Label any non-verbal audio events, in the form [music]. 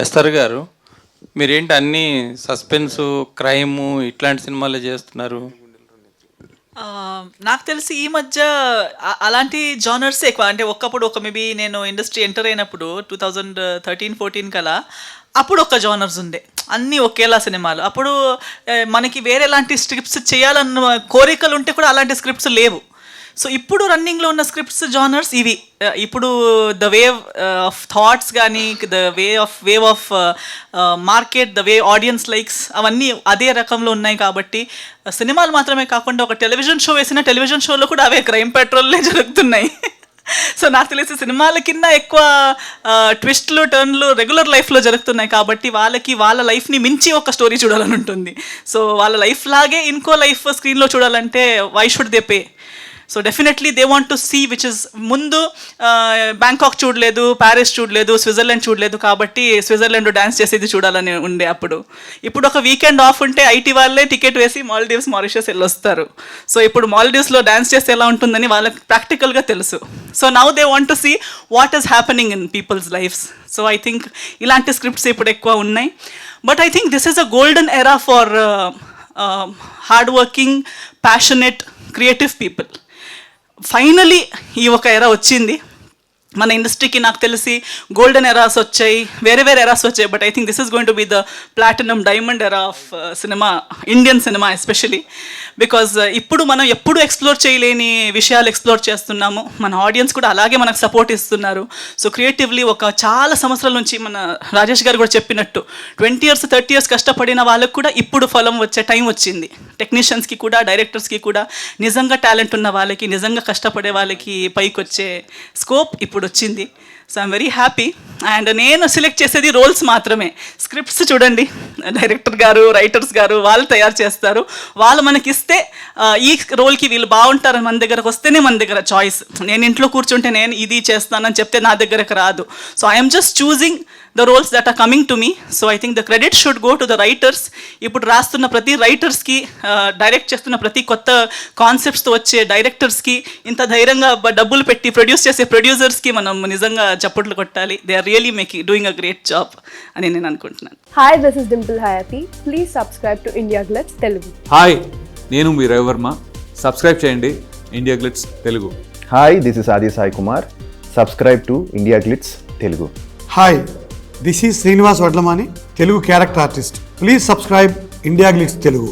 ఎస్తారు గారు మీరేంటి అన్ని సస్పెన్స్ క్రైమ్ ఇట్లాంటి సినిమాలు చేస్తున్నారు? నాకు తెలిసి ఈ మధ్య అలాంటి జానర్స్ ఎక్కువ. అంటే ఒకప్పుడు ఒక మేబీ నేను ఇండస్ట్రీ ఎంటర్ అయినప్పుడు టూ థౌజండ్ థర్టీన్ ఫోర్టీన్ కలా అప్పుడు ఒక జానర్స్ ఉండే. అన్నీ ఒకేలా సినిమాలు. అప్పుడు మనకి వేరే ఎలాంటి స్క్రిప్ట్స్ చేయాలన్న కోరికలు ఉంటే కూడా అలాంటి స్క్రిప్ట్స్ లేవు. సో ఇప్పుడు రన్నింగ్లో ఉన్న స్క్రిప్ట్స్ జానర్స్ ఇవి. ఇప్పుడు ద వేవ్ ఆఫ్ థాట్స్ కానీ the way of wave of market the way audience likes అవన్నీ అదే రకంలో ఉన్నాయి కాబట్టి సినిమాలు మాత్రమే కాకుండా ఒక టెలివిజన్ షో వేసిన టెలివిజన్ షోలో కూడా అవే క్రైమ్ పెట్రోల్లే జరుగుతున్నాయి. [laughs] సో నాకు తెలిసి సినిమాల కింద ఎక్కువ ట్విస్ట్లు టర్న్లు రెగ్యులర్ లైఫ్లో జరుగుతున్నాయి కాబట్టి వాళ్ళకి వాళ్ళ లైఫ్ని మించి ఒక స్టోరీ చూడాలని ఉంటుంది. సో వాళ్ళ లైఫ్ లాగే ఇంకో లైఫ్ స్క్రీన్లో చూడాలంటే why should they pay so definitely they want to see which is ముందు బ్యాంకాక్ చూడలేదు ప్యారిస్ చూడలేదు స్విట్జర్లాండ్ చూడలేదు కాబట్టి స్విట్జర్లాండ్ డ్యాన్స్ చేసేది చూడాలని ఉండే అప్పుడు. ఇప్పుడు ఒక వీకెండ్ ఆఫ్ ఉంటే ఐటీ వాళ్ళే టికెట్ వేసి మాల్దీవ్స్ మారిషస్ వెళ్ళొస్తారు. సో ఇప్పుడు మాల్డీవ్స్లో డ్యాన్స్ చేస్తే ఎలా ఉంటుందని వాళ్ళకి ప్రాక్టికల్గా తెలుసు. So now they want to see what is happening in people's lifes so I think ఇలాంటి స్క్రిప్ట్స్ ఇప్పుడు ఎక్కువ ఉన్నాయి. But I think this is a golden era for hard working passionate creative people finally ఈ ఒక ఎరా వచ్చింది. మన ఇండస్ట్రీకి నాకు తెలిసి గోల్డెన్ ఎరాస్ వచ్చాయి వేరే వేరే ఎరాస్ వచ్చాయి but I think this is going to be the platinum diamond era of cinema Indian cinema especially because ఇప్పుడు మనం ఎప్పుడు ఎక్స్ప్లోర్ చేయలేని విషయాలు ఎక్స్ప్లోర్ చేస్తున్నాము. మన ఆడియన్స్ కూడా అలాగే మనకు సపోర్ట్ ఇస్తున్నారు. సో క్రియేటివ్లీ ఒక చాలా సంవత్సరాల నుంచి మన రాజేష్ గారు కూడా చెప్పినట్టు ట్వంటీ ఇయర్స్ థర్టీ ఇయర్స్ కష్టపడిన వాళ్ళకు కూడా ఇప్పుడు ఫలం వచ్చే టైం వచ్చింది. టెక్నీషియన్స్కి కూడా డైరెక్టర్స్కి కూడా నిజంగా టాలెంట్ ఉన్న వాళ్ళకి నిజంగా కష్టపడే వాళ్ళకి పైకి వచ్చే స్కోప్ ఇప్పుడు వచ్చింది so I'm very happy and నేను సెలెక్ట్ చేసేది రోల్స్ మాత్రమే. స్క్రిప్ట్స్ చూడండి. డైరెక్టర్ గారు రైటర్స్ గారు వాళ్ళు తయారు చేస్తారు. వాళ్ళు మనకి ఇస్తే ఈ రోల్కి వీళ్ళు బాగుంటారని మన దగ్గరకు వస్తేనే మన దగ్గర చాయిస్ నేను ఇంట్లో కూర్చుంటే నేను ఇది చేస్తానని చెప్తే నా దగ్గరకు రాదు. So I'm just choosing the roles that are coming to me so I think the credit should go to the writers ఇప్పుడు రాస్తున్న ప్రతి రైటర్స్కి డైరెక్ట్ చేస్తున్న ప్రతి కొత్త కాన్సెప్ట్స్తో వచ్చే డైరెక్టర్స్కి ఇంత ధైర్యంగా డబ్బులు పెట్టి ప్రొడ్యూస్ చేసే ప్రొడ్యూసర్స్కి మనం నిజంగా చప్పట్లు కొట్టాలి. They are really making doing a great job అని నేను అనుకుంటున్నాను. Hi this is Dimple Hayathi please subscribe to India Glitz Telugu hi నేను మీ రవివర్మ సబ్స్క్రైబ్ చేయండి India Glitz Telugu hi this is Aadi Sai Kumar subscribe to India Glitz Telugu hi this is Srinivas Vadlamani Telugu character artist please subscribe India Glitz Telugu